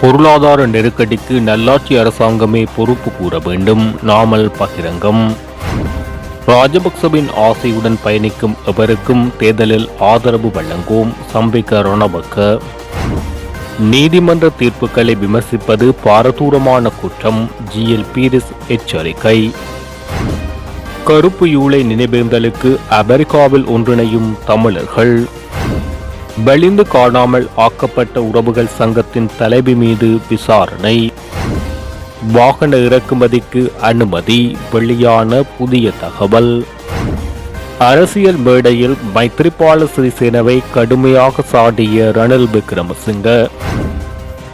பொருளாதார நெருக்கடிக்கு நல்லாட்சி அரசாங்கமே பொறுப்பு கூற வேண்டும். நாமல் பகிரங்கம். ராஜபக்சவின் ஆசையுடன் பயணிக்கும் எவருக்கும் தேர்தலில் ஆதரவு வழங்குவோம் சம்பிக்க ரணபக்க. நீதிமன்ற தீர்ப்புகளை விமர்சிப்பது பாரதூரமான குற்றம். ஜிஎல் பீரிஸ் எச்சரிக்கை. கருப்பு யூலை நினைவேந்தலுக்கு அமெரிக்காவில் ஒன்றிணையும் தமிழர்கள். வெளிந்து காணாமல் ஆக்கப்பட்ட உறவுகள் சங்கத்தின் தலைவி மீது விசாரணை. வாகன இறக்குமதிக்கு அனுமதி வெளியான புதிய தகவல். அரசியல் மேடையில் மைத்ரிபால சிறிசேனவை கடுமையாக சாடிய ரணில் விக்ரமசிங்க.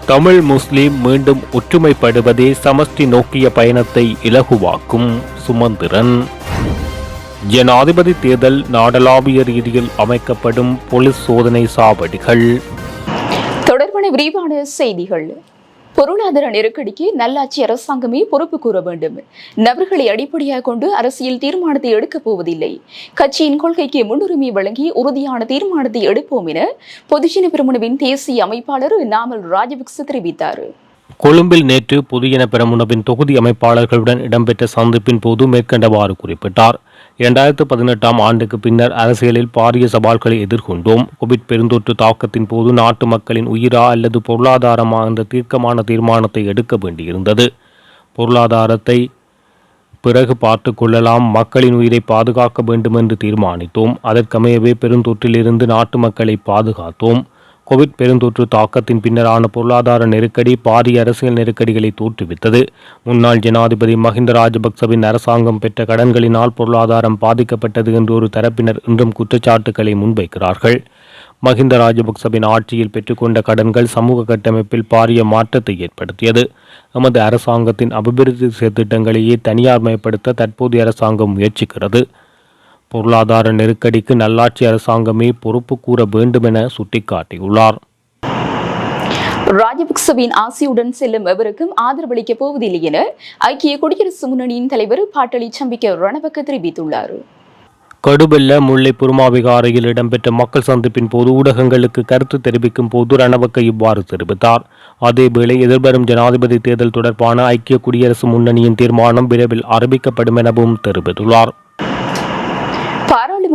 தமிழ் முஸ்லிம் மீண்டும் ஒற்றுமைப்படுவதே சமஷ்டி நோக்கிய பயணத்தை இலகுவாக்கும் சுமந்திரன். ஜனாதிபதி தேர்தல் நாடளாவிய ரீதியில் அமைக்கப்படும் போலீஸ் சோதனை சாவடிகள். தொடர்பான விரிவான செய்திகள். பொருளாதார நெருக்கடிக்கு நல்லாட்சி அரசாங்கமே பொறுப்பு கூற வேண்டும். நபர்களை அடிப்படையாக கொண்டு அரசியல் தீர்மானத்தை எடுக்கப் போவதில்லை. கட்சியின் கொள்கைக்கு முன்னுரிமை வழங்கி உறுதியான தீர்மானத்தை எடுப்போம் என பொதுஜன பெருமுனவின் தேசிய அமைப்பாளர் நாமல் ராஜபக்ச தெரிவித்தார். கொழும்பில் நேற்று புதியன பெரமுனவின் தொகுதி அமைப்பாளர்களுடன் இடம்பெற்ற சந்திப்பின் போது மேற்கண்டவாறு குறிப்பிட்டார். இரண்டாயிரத்து பதினெட்டாம் ஆண்டுக்கு பின்னர் அரசியலில் பாரிய சவால்களை எதிர்கொண்டோம். கோவிட் பெருந்தொற்று தாக்கத்தின் போது நாட்டு மக்களின் உயிரா அல்லது பொருளாதாரமா என்ற தீர்க்கமான தீர்மானத்தை எடுக்க வேண்டியிருந்தது. பொருளாதாரத்தை பிறகு பார்த்து கொள்ளலாம். மக்களின் உயிரை பாதுகாக்க வேண்டும் என்று தீர்மானித்தோம். அதற்கமையவே பெருந்தொற்றிலிருந்து நாட்டு மக்களை பாதுகாத்தோம். கோவிட் பெருந்தொற்று தாக்கத்தின் பின்னரான பொருளாதார நெருக்கடி பாரிய அரசியல் நெருக்கடிகளை தோற்றுவித்தது. முன்னாள் ஜனாதிபதி மஹிந்த ராஜபக்சவின் அரசாங்கம் பெற்ற கடன்களினால் பொருளாதாரம் பாதிக்கப்பட்டது என்று ஒரு தரப்பினர் இன்றும் குற்றச்சாட்டுக்களை முன்வைக்கிறார்கள். மஹிந்த ராஜபக்சவின் ஆட்சியில் பெற்றுக்கொண்ட கடன்கள் சமூக கட்டமைப்பில் பாரிய மாற்றத்தை ஏற்படுத்தியது. எமது அரசாங்கத்தின் அபிவிருத்தி திட்டங்களையே தனியார்மயப்படுத்த தற்போதைய அரசாங்கம் முயற்சிக்கிறது. பொருளாதார நெருக்கடிக்கு நல்லாட்சி அரசாங்கமே பொறுப்பு கூற வேண்டும் என சுட்டிக்காட்டியுள்ளார். ராஜபக்சவின் ஆசையுடன் செல்லும் எவருக்கும் ஆதரவளிக்கப் போவதில்லை என ஐக்கிய குடியரசு முன்னணியின் தலைவர் பாட்டலி சம்பிக்க ரணபக்க தெரிவித்துள்ளார். கடுபெல்ல முல்லை புருமாவிகாரையில் இடம்பெற்ற மக்கள் சந்திப்பின் போது ஊடகங்களுக்கு கருத்து தெரிவிக்கும் போது ரணவக்க இவ்வாறு தெரிவித்தார். அதேவேளை எதிர்வரும் ஜனாதிபதி தேர்தல் தொடர்பான ஐக்கிய குடியரசு முன்னணியின் தீர்மானம் விரைவில் அறிவிக்கப்படும் எனவும் தெரிவித்துள்ளார்.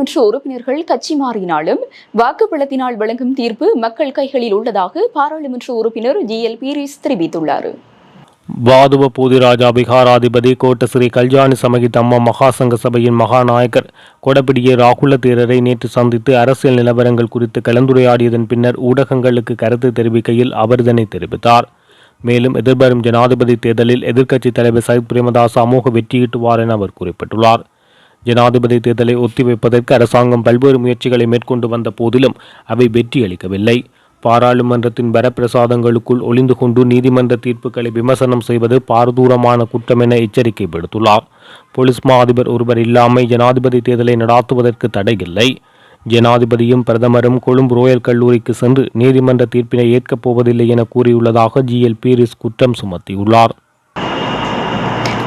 பாராளுமன்ற உறுப்பினர்கள் கட்சி மாறினாலும் வாக்குப்பளத்தினால் வழங்கும் தீர்ப்பு மக்கள் கைகளில் உள்ளதாக பாராளுமன்ற உறுப்பினர் ஜி எல். பீரிஸ் தெரிவித்துள்ளார். வாதுவ பூதிராஜா விகாராதிபதி கோட்டஸ்ரீ கல்யாணி சமகித் அம்மா மகாசங்க சபையின் மகாநாயகர் கொடப்பிடிய ராகுல தேரரை நேற்று சந்தித்து அரசியல் நிலவரங்கள் குறித்து கலந்துரையாடியதன் பின்னர் ஊடகங்களுக்கு கருத்து தெரிவிக்கையில் அவர் இதனை தெரிவித்தார். மேலும் எதிர்வரும் ஜனாதிபதி தேர்தலில் எதிர்க்கட்சித் தலைவர் சயித் பிரேமதாஸ் அமோக வெற்றியீட்டுவார் என அவர் குறிப்பிட்டுள்ளார். ஜனாதிபதி தேர்தலை ஒத்திவைப்பதற்கு அரசாங்கம் பல்வேறு முயற்சிகளை மேற்கொண்டு வந்த போதிலும் அவை வெற்றியளிக்கவில்லை பாராளுமன்றத்தின் வரப்பிரசாதங்களுக்குள் ஒளிந்து கொண்டு நீதிமன்ற தீர்ப்புகளை விமர்சனம் செய்வது பாரதூரமான குற்றம் என எச்சரிக்கை விடுத்துள்ளார். போலீஸ் மா அதிபர் ஒருவர் இல்லாமல் ஜனாதிபதி தேர்தலை நடாத்துவதற்கு தடையில்லை. ஜனாதிபதியும் பிரதமரும் கொழும்பு ரோயல் கல்லூரிக்கு சென்று நீதிமன்ற தீர்ப்பினை ஏற்கப் போவதில்லை என கூறியுள்ளதாக ஜிஎல் பீரிஸ் குற்றம் சுமத்தியுள்ளார்.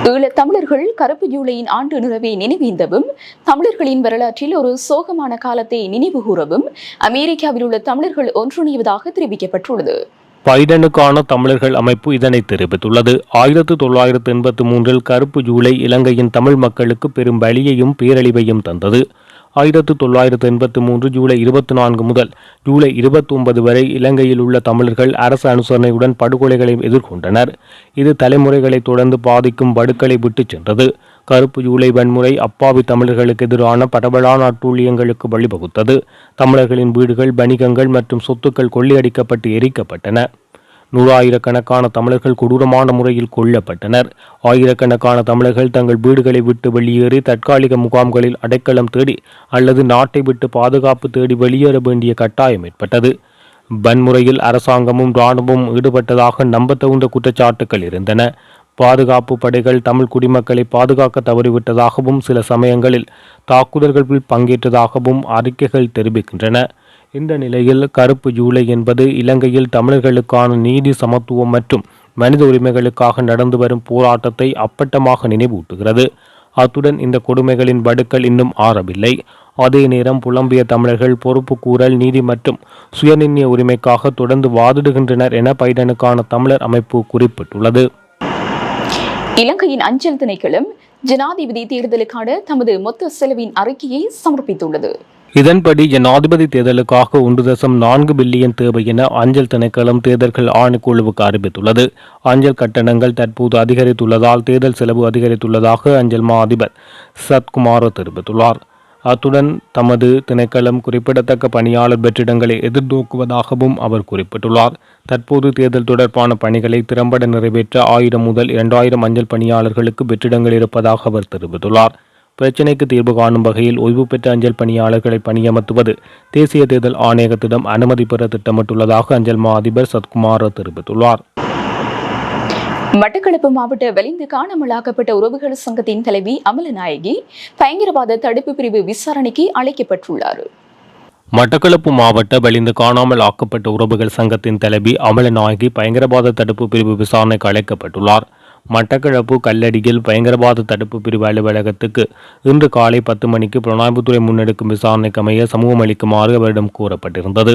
ஈழத் தமிழர்கள் கருப்பு ஜூலையின் ஆண்டு நிறைவை நினைவேந்தவும் தமிழர்களின் வரலாற்றில் ஒரு சோகமான காலத்தை நினைவு கூறவும் அமெரிக்காவில் உள்ள தமிழர்கள் ஒன்றிணைவதாக தெரிவிக்கப்பட்டுள்ளது. பைடனுக்கான தமிழர்கள் அமைப்பு இதனை தெரிவித்துள்ளது. ஆயிரத்து தொள்ளாயிரத்து எண்பத்தி மூன்றில் கருப்பு ஜூலை இலங்கையின் தமிழ் மக்களுக்கு பெரும் வழியையும் பேரழிவையும் தந்தது. ஆயிரத்து தொள்ளாயிரத்து எண்பத்தி மூன்று ஜூலை இருபத்தி நான்கு முதல் ஜூலை இருபத்தி ஒன்பது வரை இலங்கையில் உள்ள தமிழர்கள் அரசு அனுசரணையுடன் படுகொலைகளை எதிர்கொண்டனர். இது தலைமுறைகளை தொடர்ந்து பாதிக்கும் வடுக்களை விட்டுச் சென்றது. கருப்பு ஜூலை வன்முறை அப்பாவி தமிழர்களுக்கு எதிரான பரவலான அட்டூழியங்களுக்கு வழிவகுத்தது. தமிழர்களின் வீடுகள் வணிகங்கள் மற்றும் சொத்துக்கள் கொள்ளையடிக்கப்பட்டு எரிக்கப்பட்டன. நூறாயிரக்கணக்கான தமிழர்கள் கொடூரமான முறையில் கொல்லப்பட்டனர். ஆயிரக்கணக்கான தமிழர்கள் தங்கள் வீடுகளை விட்டு வெளியேறி தற்காலிக முகாம்களில் அடைக்கலம் தேடி அல்லது நாட்டை விட்டு பாதுகாப்பு தேடி வெளியேற வேண்டிய கட்டாயம் ஏற்பட்டது. வன்முறையில் அரசாங்கமும் இராணுவமும் ஈடுபட்டதாக நம்பத்தகுந்த குற்றச்சாட்டுகள் இருந்தன. பாதுகாப்பு படைகள் தமிழ் குடிமக்களை பாதுகாக்க தவறிவிட்டதாகவும் சில சமயங்களில் தாக்குதல்களில் பங்கேற்றதாகவும் அறிக்கைகள் தெரிவிக்கின்றன. இந்த நிலையில் கருப்பு ஜூலை என்பது இலங்கையில் தமிழர்களுக்கான நீதி சமத்துவம் மற்றும் மனித உரிமைகளுக்காக நடந்து வரும் போராட்டத்தை அப்பட்டமாக நினைவூட்டுகிறது. அத்துடன் இந்த கொடுமைகளின் வடுக்கள் இன்னும் ஆறவில்லை. அதே நேரம் புலம்பிய தமிழர்கள் பொறுப்பு கூறல் நீதி மற்றும் சுயநிர்ணய உரிமைக்காக தொடர்ந்து வாதிடுகின்றனர் என பைடனுக்கான தமிழர் அமைப்பு குறிப்பிட்டுள்ளது. இலங்கையின் அஞ்சல் திணைக்களம் ஜனாதிபதி தேர்தலுக்கான தமது மொத்த செலவின் அறிக்கையை சமர்ப்பித்துள்ளது. இதன்படி ஜனாதிபதி தேர்தலுக்காக ஒன்று தசம் நான்கு பில்லியன் தேவை என அஞ்சல் திணைக்களம் தேர்தல்கள் ஆணைக்குழுவுக்கு அறிவித்துள்ளது. அஞ்சல் கட்டணங்கள் தற்போது அதிகரித்துள்ளதால் தேர்தல் செலவு அதிகரித்துள்ளதாக அஞ்சல் மா அதிபர் சத்குமார் தெரிவித்துள்ளார். அத்துடன் தமது திணைக்களம் குறிப்பிடத்தக்க பணியாளர் வெற்றிடங்களை எதிர்நோக்குவதாகவும் அவர் குறிப்பிட்டுள்ளார். தற்போது தேர்தல் தொடர்பான பணிகளை திறம்பட நிறைவேற்ற ஆயிரம் முதல் இரண்டாயிரம் அஞ்சல் பணியாளர்களுக்கு வெற்றிடங்கள் இருப்பதாக அவர் தெரிவித்துள்ளார். பிரச்சினைக்கு தீர்வு காணும் வகையில் ஓய்வு பெற்ற அஞ்சல் பணியாளர்களை பணியமர்த்துவது தேசிய தேர்தல் ஆணையகத்திடம் அனுமதி பெற திட்டமிட்டுள்ளதாக அஞ்சல் மா அதிபர் சத்குமார் தெரிவித்துள்ளார். மட்டக்களப்பு மாவட்ட வலிந்து காணாமலாக்கப்பட்ட உறவுகள் சங்கத்தின் தலைவி அமலநாயகி பயங்கரவாத தடுப்பு பிரிவு விசாரணைக்கு அழைக்கப்பட்டுள்ளார். மட்டக்களப்பு மாவட்ட வெளிந்து காணாமல் ஆக்கப்பட்ட உறவுகள் சங்கத்தின் தலைவி அமலநாயகி பயங்கரவாத தடுப்பு பிரிவு விசாரணைக்கு அழைக்கப்பட்டுள்ளார். மட்டக்களப்பு கல்லடியில் பயங்கரவாத தடுப்பு பிரிவு அலுவலகத்துக்கு இன்று காலை பத்து மணிக்கு புலனாய்வுத்துறை முன்னெடுக்கும் விசாரணைக்கு அமைய சமூகம் அளிக்குமாறு அவரிடம் கூறப்பட்டிருந்தது.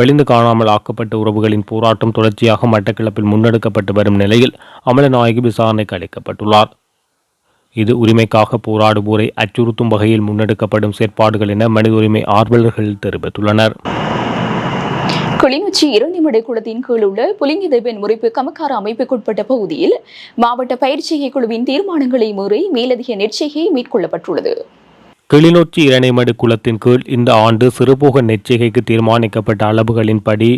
வெளிந்து காணாமல் ஆக்கப்பட்ட உறவுகளின் போராட்டம் தொடர்ச்சியாக மட்டக்களப்பில் முன்னெடுக்கப்பட்டு வரும் நிலையில் அமலநாயகி விசாரணைக்கு அளிக்கப்பட்டுள்ளார். இது உரிமைக்காக போராடுவோரை அச்சுறுத்தும் வகையில் முன்னெடுக்கப்படும் செயற்பாடுகள் என மனித உரிமை ஆர்வலர்கள் தெரிவித்துள்ளனர். கிளிநொச்சி இரண்டிமடை குளத்தின் கீழ் உள்ள புலிங்கதேவன் முறைப்பு கமக்கார அமைப்புக்குட்பட்ட பகுதியில் மாவட்ட பயிற்சிகை குழுவின் தீர்மானங்களை மீறி மேலதிக நெற்செய்கை மேற்கொள்ளப்பட்டுள்ளது. கிளிநொச்சி இரணைமடு குளத்தின் கீழ் இந்த ஆண்டு சிறுபோக நெச்சிகைக்கு தீர்மானிக்கப்பட்ட அளவுகளின்படி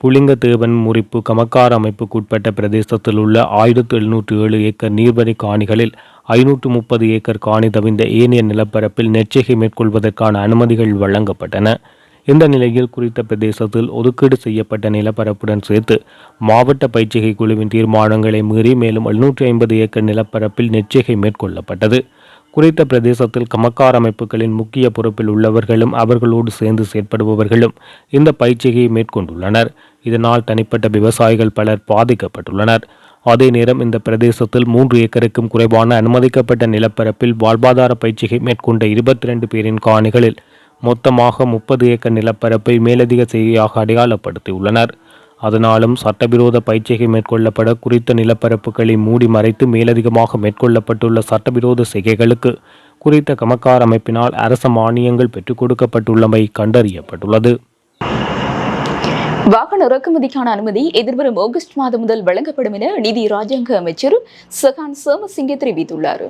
புலிங்கதேவன் முறிப்பு கமக்கார அமைப்புக்குட்பட்ட பிரதேசத்தில் உள்ள ஆயிரத்து எழுநூற்று ஏழு ஏக்கர் நீர்வரி காணிகளில் ஐநூற்று முப்பது ஏக்கர் காணி தவிந்த ஏனைய நிலப்பரப்பில் நெச்சிகை மேற்கொள்வதற்கான அனுமதிகள் வழங்கப்பட்டன. இந்த நிலையில் குறித்த பிரதேசத்தில் ஒதுக்கீடு செய்யப்பட்ட நிலப்பரப்புடன் சேர்த்து மாவட்ட பயிற்சிகை குழுவின் தீர்மானங்களை மீறி மேலும் எழுநூற்றி ஐம்பது ஏக்கர் நிலப்பரப்பில் நெச்சிகை மேற்கொள்ளப்பட்டது. குறித்த பிரதேசத்தில் கமக்கார் அமைப்புகளின் முக்கிய பொறுப்பில் உள்ளவர்களும் அவர்களோடு சேர்ந்து செயற்படுபவர்களும் இந்த பயிற்சியை மேற்கொண்டுள்ளனர். இதனால் தனிப்பட்ட விவசாயிகள் பலர் பாதிக்கப்பட்டுள்ளனர். அதே நேரம் இந்த பிரதேசத்தில் மூன்று ஏக்கருக்கும் குறைவான அனுமதிக்கப்பட்ட நிலப்பரப்பில் வாழ்வாதார பயிற்சியை மேற்கொண்ட இருபத்தி ரெண்டு பேரின் காணிகளில் மொத்தமாக முப்பது ஏக்கர் நிலப்பரப்பை மேலதிக செய்தியாக அடையாளப்படுத்தியுள்ளனர். அதனாலும் சட்டவிரோத பயிற்சிகை மேற்கொள்ளப்பட குறித்த நிலப்பரப்புகளை மூடி மறைத்து மேலதிகமாக மேற்கொள்ளப்பட்டுள்ள சட்டவிரோத செய்கைகளுக்கு குறித்த கமக்கார் அமைப்பினால் அரச மானியங்கள் பெற்றுக் கொடுக்கப்பட்டுள்ளமை கண்டறியப்பட்டுள்ளது. வாகன இறக்குமதிக்கான அனுமதி எதிர்வரும் ஆகஸ்ட் மாதம் முதல் வழங்கப்படும் என நிதி ராஜாங்க அமைச்சர் சகான் சோமசிங்க தெரிவித்துள்ளார்.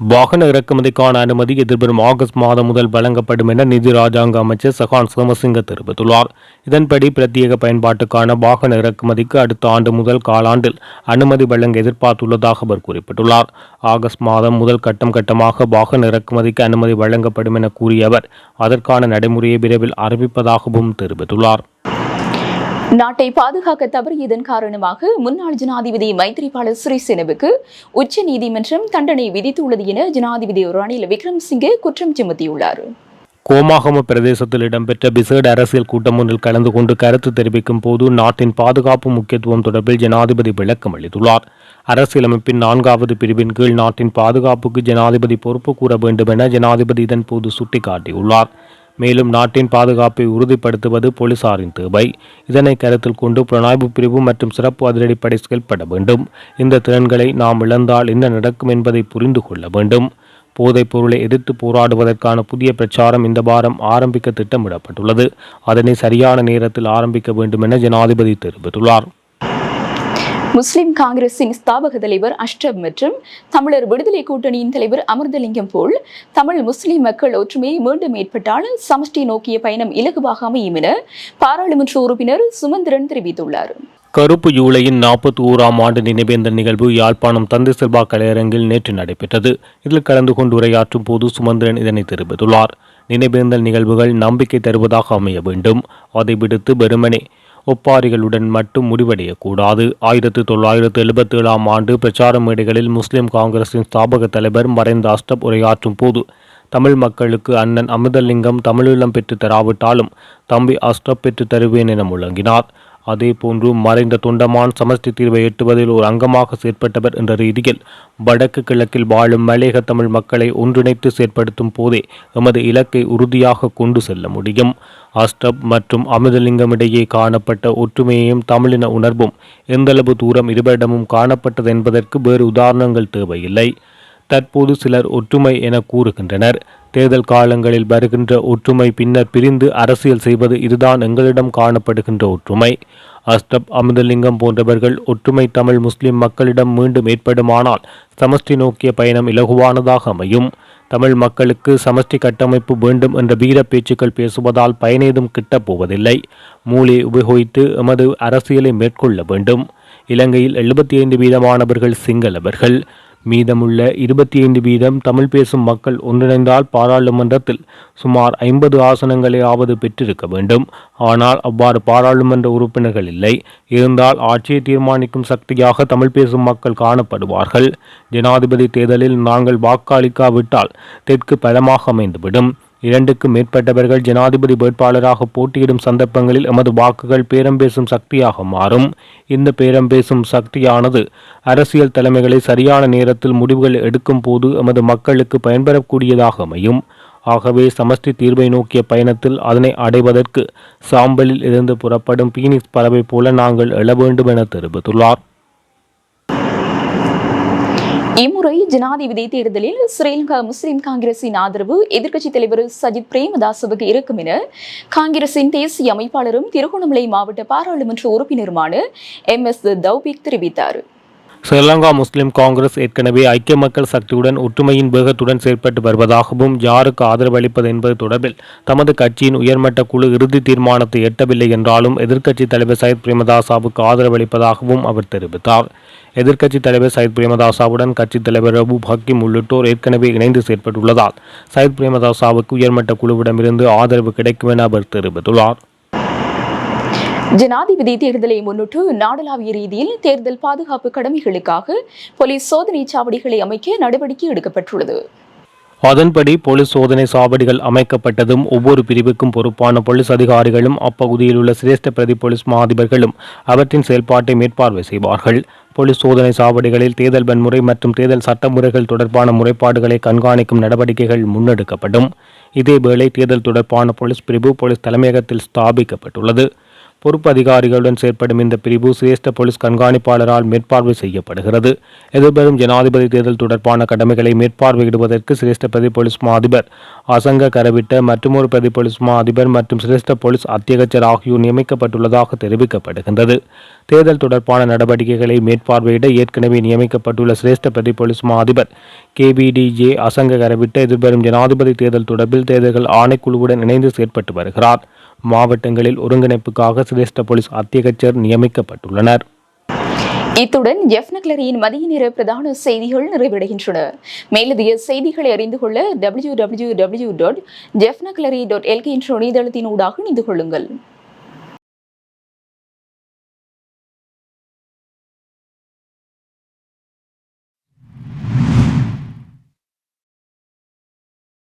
வாகன இறக்குமதிக்கான அனுமதி எதிர்வரும் ஆகஸ்ட் மாதம் முதல் வழங்கப்படும் என நிதி ராஜாங்க அமைச்சர் சகான் சோமசிங்க தெரிவித்துள்ளார். இதன்படி பிரத்யேக பயன்பாட்டுக்கான வாகன இறக்குமதிக்கு அடுத்த ஆண்டு முதல் காலாண்டில் அனுமதி வழங்க எதிர்பார்த்துள்ளதாக அவர் குறிப்பிட்டுள்ளார். ஆகஸ்ட் மாதம் முதல் கட்டம் கட்டமாக வாகன இறக்குமதிக்கு அனுமதி வழங்கப்படும் என கூறிய அவர் அதற்கான நடைமுறையை விரைவில் அறிவிப்பதாகவும் தெரிவித்துள்ளார். நாட்டை பாதுகாக்க தவறியதன் காரணமாக முன்னாள் ஜனாதிபதி மைத்ரிபால சிறிசேனவுக்கு உச்ச நீதிமன்றம் தண்டனை விதித்துள்ளது என ஜனாதிபதி ரணில் விக்ரம்சிங்கே குற்றம் சுமத்தியுள்ளார். கோமாகம பிரதேசத்தில் இடம்பெற்ற விசேட அரசியல் கூட்டம் ஒன்றில் கலந்து கொண்டு கருத்து தெரிவிக்கும் போது நாட்டின் பாதுகாப்பு முக்கியத்துவம் தொடர்பில் ஜனாதிபதி விளக்கம் அளித்துள்ளார். அரசியலமைப்பின் நான்காவது பிரிவின் கீழ் நாட்டின் பாதுகாப்புக்கு ஜனாதிபதி பொறுப்பு கூற வேண்டும் என ஜனாதிபதி இதன் போது சுட்டிக்காட்டியுள்ளார். மேலும் நாட்டின் பாதுகாப்பை உறுதிப்படுத்துவது போலீசாரின் தேவை. இதனை கருத்தில் கொண்டு புலனாய்வு பிரிவு மற்றும் சிறப்பு அதிரடிப்படை செயல்பட வேண்டும். இந்த திறன்களை நாம் இழந்தால் என்ன நடக்கும் என்பதை புரிந்து கொள்ள வேண்டும். போதைப் பொருளை எதிர்த்து போராடுவதற்கான புதிய பிரச்சாரம் இந்த வாரம் ஆரம்பிக்க திட்டமிடப்பட்டுள்ளது. அதனை சரியான நேரத்தில் ஆரம்பிக்க வேண்டும் என ஜனாதிபதி தெரிவித்துள்ளார். முஸ்லிம் காங்கிரசின் ஸ்தாபக தலைவர் அஷ்ரப் மற்றும் தமிழர் விடுதலை கூட்டணியின் தலைவர் அமிர்தலிங்கம் போல் தமிழ் முஸ்லிம் மக்கள் ஒற்றுமை மீண்டும் ஏற்பட்டால் சமஷ்டி நோக்கிய பயணம் இலகுவாக அமையும் என பாராளுமன்ற உறுப்பினர் சுமந்திரன் தெரிவித்துள்ளார். கருப்பு ஜூலையின் நாற்பத்தி ஓராம் ஆண்டு நினைவேந்தல் நிகழ்வு யாழ்ப்பாணம் தந்தை செல்வா கலையரங்கில் நேற்று நடைபெற்றது. இதில் கலந்து கொண்டு உரையாற்றும் போது சுமந்திரன் இதனை தெரிவித்துள்ளார். நினைவேந்தல் நிகழ்வுகள் நம்பிக்கை தருவதாக அமைய வேண்டும். அதை விடுத்து வெறுமனே ஒப்பாரிகளுடன் மட்டும் முடிவடையக்கூடாது. ஆயிரத்தி தொள்ளாயிரத்து எழுபத்தி ஏழாம் ஆண்டு பிரச்சார மேடைகளில் முஸ்லிம் காங்கிரசின் ஸ்தாபக தலைவர் மறைந்த அஷ்டப் உரையாற்றும் போது தமிழ் மக்களுக்கு அண்ணன் அமிர்தலிங்கம் தமிழீழம் பெற்று தராவிட்டாலும் தம்பி அஷ்டப் பெற்று தருவேன் என முழங்கினார். அதேபோன்று மறைந்த தொண்டமான் சமஷ்டி தீர்வை எட்டுவதில் ஒரு அங்கமாக செயற்பட்டவர் என்ற ரீதியில் வடக்கு கிழக்கில் வாழும் மலையக தமிழ் மக்களை ஒன்றிணைத்து செயற்படுத்தும் போதே எமது இலக்கை உறுதியாக கொண்டு செல்ல முடியும். அஸ்டப் மற்றும் அமிர்தலிங்கம் இடையே காணப்பட்ட ஒற்றுமையையும் தமிழின உணர்வும் எந்தளவு தூரம் இருவரிடமும் காணப்பட்டது என்பதற்கு வேறு உதாரணங்கள் தேவையில்லை. தற்போது சிலர் ஒற்றுமை என கூறுகின்றனர். தேர்தல் காலங்களில் வருகின்ற ஒற்றுமை பின்னர் பிரிந்து அரசியல் செய்வது இதுதான் எங்களிடம் காணப்படுகின்ற ஒற்றுமை. அஸ்டப் அமிர்தலிங்கம் போன்றவர்கள் ஒற்றுமை தமிழ் முஸ்லிம் மக்களிடம் மீண்டும் ஏற்படுமானால் சமஷ்டி நோக்கிய பயணம் இலகுவானதாக அமையும். தமிழ் மக்களுக்கு சமஷ்டி கட்டமைப்பு வேண்டும் என்ற வீர பேச்சுக்கள் பேசுவதால் பயனேதும் கிட்டப் போவதில்லை மூளை உபயோகித்து எமது அரசியலை மேற்கொள்ள வேண்டும். இலங்கையில் எழுபத்தி ஐந்து வீதமானவர்கள் சிங்களவர்கள். மீதமுள்ள இருபத்தி ஐந்து வீதம் தமிழ் பேசும் மக்கள் ஒன்றிணைந்தால் பாராளுமன்றத்தில் சுமார் ஐம்பது ஆசனங்களையாவது பெற்றிருக்க வேண்டும். ஆனால் அவ்வாறு பாராளுமன்ற உறுப்பினர்கள் இல்லை. இருந்தால் ஆட்சியை தீர்மானிக்கும் சக்தியாக தமிழ் பேசும் மக்கள் காணப்படுவார்கள். ஜனாதிபதி தேர்தலில் நாங்கள் வாக்களிக்காவிட்டால் தெற்கு பலமாக அமைந்துவிடும். இரண்டுக்கு மேற்பட்டவர்கள் ஜனாதிபதி வேட்பாளராக போட்டியிடும் சந்தர்ப்பங்களில் எமது வாக்குகள் பேரம் பேசும் சக்தியாக மாறும். இந்த பேரம் பேசும் சக்தியானது அரசியல் தலைமைகளை சரியான நேரத்தில் முடிவுகள் எடுக்கும் போது எமது மக்களுக்கு பயன்பெறக்கூடியதாக அமையும். ஆகவே சமஷ்டி தீர்வை நோக்கிய பயணத்தில் அதனை அடைவதற்கு சாம்பலில் இருந்து புறப்படும் பீனிக்ஸ் பறவை போல நாங்கள் எழ வேண்டும் என தெரிவித்துள்ளார். இம்முறை ஜனாதிபதி தேர்தலில் ஸ்ரீலங்கா முஸ்லிம் காங்கிரசின் ஆதரவு எதிர்க்கட்சித் தலைவர் சஜித் பிரேமதாசவுக்கு இருக்கும் என காங்கிரசின் தேசிய அமைப்பாளரும் திருகோணமலை மாவட்ட பாராளுமன்ற உறுப்பினருமான எம் எஸ் தௌபிக் தெரிவித்தார். ஸ்ரீலங்கா முஸ்லிம் காங்கிரஸ் ஏற்கனவே ஐக்கிய மக்கள் சக்தியுடன் ஒற்றுமையின் வேகத்துடன் செயற்பட்டு வருவதாகவும் யாருக்கு ஆதரவு அளிப்பது என்பது தொடர்பில் தமது கட்சியின் உயர்மட்ட குழு இறுதி தீர்மானத்தை எட்டவில்லை என்றாலும் எதிர்க்கட்சித் தலைவர் சயித் பிரேமதாசாவுக்கு ஆதரவு அளிப்பதாகவும் அவர் தெரிவித்தார். எதிர்க்கட்சித் தலைவர் சயித் பிரேமதாசாவுடன் கட்சித் தலைவர் ரபு ஹக்கீம் உள்ளிட்டோர் ஏற்கனவே இணைந்து செயற்பட்டுள்ளதால் சயித் பிரேமதாசாவுக்கு உயர்மட்ட குழுவிடமிருந்து ஆதரவு கிடைக்கும் என அவர் தெரிவித்துள்ளார். ஜனாதிபதி தேர்தலை முன்னிட்டு நாடளாவிய ரீதியில் தேர்தல் பாதுகாப்பு கடமைகளுக்காக போலீஸ் சோதனை சாவடிகளை அமைக்க நடவடிக்கை எடுக்கப்பட்டுள்ளது. அதன்படி போலீஸ் சோதனை சாவடிகள் அமைக்கப்பட்டதும் ஒவ்வொரு பிரிவுக்கும் பொறுப்பான போலீஸ் அதிகாரிகளும் அப்பகுதியில் உள்ள சிரேஷ்ட பிரதி போலீஸ் மாதிபர்களும் அவற்றின் செயல்பாட்டை மேற்பார்வை செய்வார்கள். போலீஸ் சோதனை சாவடிகளில் தேர்தல் வன்முறை மற்றும் தேர்தல் சட்டமுறைகள் தொடர்பான முறைப்பாடுகளை கண்காணிக்கும் நடவடிக்கைகள் முன்னெடுக்கப்படும். இதேவேளை தேர்தல் தொடர்பான போலீஸ் பிரிவு போலீஸ் தலைமையகத்தில் ஸ்தாபிக்கப்பட்டுள்ளது. பொறுப்பு அதிகாரிகளுடன் செயற்படும் இந்த பிரிவு சிரேஷ்ட போலீஸ் கண்காணிப்பாளரால் மேற்பார்வை செய்யப்படுகிறது. எதிர்வரும் ஜனாதிபதி தேர்தல் தொடர்பான கடமைகளை மேற்பார்வையிடுவதற்கு சிரேஷ்ட பிரதி போலீஸ் மா அதிபர் அசங்க கரவிட்ட மற்றுமொரு பிரதி போலீஸ் மா அதிபர் மற்றும் சிரேஷ்ட போலீஸ் அத்தியகச்சர் ஆகியோர் நியமிக்கப்பட்டுள்ளதாக தெரிவிக்கப்படுகின்றது. தேர்தல் தொடர்பான நடவடிக்கைகளை மேற்பார்வையிட ஏற்கனவே நியமிக்கப்பட்டுள்ள சிரேஷ்ட பிரதி போலீஸ் மா அதிபர் கேபிடிஜே அசங்க கரவிட்ட எதிர்வரும் ஜனாதிபதி தேர்தல் தொடர்பில் தேர்தல்கள் ஆணைக்குழுவுடன் இணைந்து செயற்பட்டு வருகிறார். மாவட்டங்களில் ஒருங்கிணைப்புக்காக சிரேஷ்ட போலீஸ் அத்தியகச்சர் நியமிக்கப்பட்டுள்ளனர். இத்துடன் எஃப் நக்லரியின் மதிய நேர பிரதான செய்திகள் நிறைவடைகின்றன. மேலதிக செய்திகளை அறிந்து கொள்ள டபிள்யூ டபிள்யூ டபிள்யூ டாட் ஜெஃப் நக்லரி டாட் எல்கே என்ற இணையதளத்தின் ஊடாக இணைந்து கொள்ளுங்கள்.